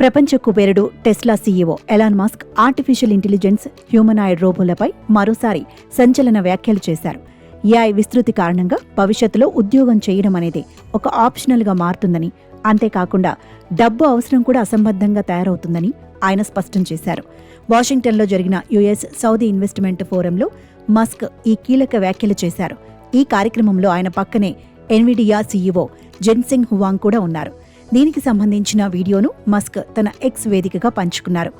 ప్రపంచ కుబేరుడు Tesla CEO Elon Musk artificial intelligence humanoid రోబోలపై మరోసారి సంచలన వ్యాఖ్యలు చేశారు. ఏఐ విస్తృతి కారణంగా భవిష్యత్తులో ఉద్యోగం చేయడం అనేది ఒక ఆప్షనల్గా మారుతుందని అంతేకాకుండా డబ్బు అవసరం కూడా అసంబద్ధంగా తయారవుతుందని ఆయన స్పష్టం చేశారు. వాషింగ్టన్లో జరిగిన యుఎస్ సౌదీ ఇన్వెస్ట్మెంట్ ఫోరంలో మస్క్ ఈ కీలక వ్యాఖ్యలు చేశారు. ఈ కార్యక్రమంలో ఆయన పక్కనే ఎన్విడియా సీఈఓ జెన్సింగ్ హువాంగ్ కూడా ఉన్నారు. దీనికి సంబంధించిన వీడియోను మస్క్ తన ఎక్స్ వేదికగా పంచుకున్నారు.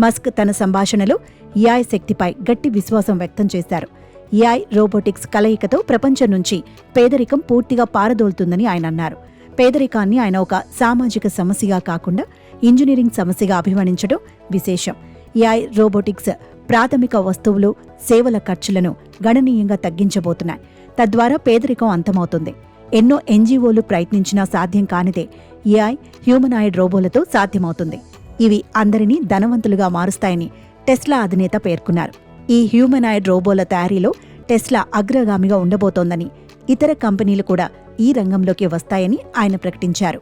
మస్క్ తన సంభాషణలో యాయ్ శక్తిపై గట్టి విశ్వాసం వ్యక్తం చేశారు. యాయ్ రోబోటిక్స్ కలయికతో ప్రపంచం నుంచి పేదరికం పూర్తిగా పారదోలుతుందని ఆయన అన్నారు. పేదరికాన్ని ఆయన ఒక సామాజిక సమస్యగా కాకుండా ఇంజనీరింగ్ సమస్యగా అభివర్ణించడం విశేషం. యాయ్ రోబోటిక్స్ ప్రాథమిక వస్తువులు సేవల ఖర్చులను గణనీయంగా తగ్గించబోతున్నాయి. తద్వారా పేదరికం అంతమవుతుంది. ఎన్నో ఎన్జీఓలు ప్రయత్నించినా సాధ్యం కానిదే ఏఐ హ్యూమనాయిడ్ రోబోలతో సాధ్యమవుతుంది. ఇవి అందరినీ ధనవంతులుగా మారుస్తాయని టెస్లా అధినేత పేర్కొన్నారు. ఈ హ్యూమనాయిడ్ రోబోల తయారీలో టెస్లా అగ్రగామిగా ఉండబోతోందని ఇతర కంపెనీలు కూడా ఈ రంగంలోకి వస్తాయని ఆయన ప్రకటించారు.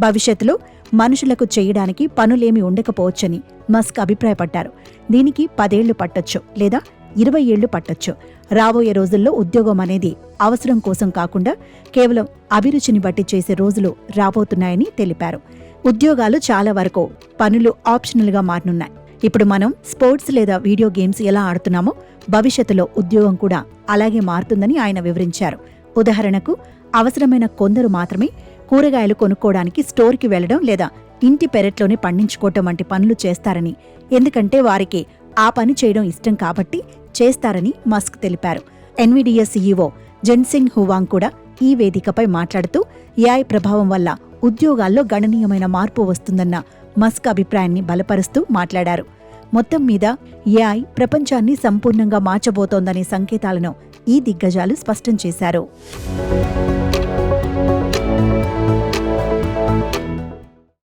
భవిష్యత్తులో మనుషులకు చేయడానికి పనులేమి ఉండకపోవచ్చని మస్క్ అభిప్రాయపడ్డారు. దీనికి పదేళ్ళు పట్టొచ్చు లేదా ఇరవై ఏళ్ళు పట్టొచ్చు. రాబోయే రోజుల్లో ఉద్యోగం అనేది అవసరం కోసం కాకుండా కేవలం అభిరుచిని బట్టి చేసే రోజులు రాబోతున్నాయని తెలిపారు. ఉద్యోగాలు చాలా వరకు పనులు ఆప్షనల్గా మారనున్నాయి. ఇప్పుడు మనం స్పోర్ట్స్ లేదా వీడియో గేమ్స్ ఎలా ఆడుతున్నామో భవిష్యత్తులో ఉద్యోగం కూడా అలాగే మారుతుందని ఆయన వివరించారు. ఉదాహరణకు అవసరమైన కొందరు మాత్రమే కూరగాయలు కొనుక్కోవడానికి స్టోర్కి వెళ్ళడం లేదా ఇంటి పెరట్లోనే పండించుకోవటం వంటి పనులు చేస్తారని. ఎందుకంటే వారికి ఆ పని చేయడం ఇష్టం కాబట్టి చేస్తారని మస్క్ తెలిపారు. ఎన్విడిఎస్ సీఈఓ జెన్సింగ్ హువాంగ్ కూడా ఈ వేదికపై మాట్లాడుతూ ఏఐ ప్రభావం వల్ల ఉద్యోగాల్లో గణనీయమైన మార్పు వస్తుందన్న మస్క్ అభిప్రాయాన్ని బలపరుస్తూ మాట్లాడారు. మొత్తం మీద ఏఐ ప్రపంచాన్ని సంపూర్ణంగా మార్చబోతోందనే సంకేతాలను ఈ దిగ్గజాలు స్పష్టం చేశారు.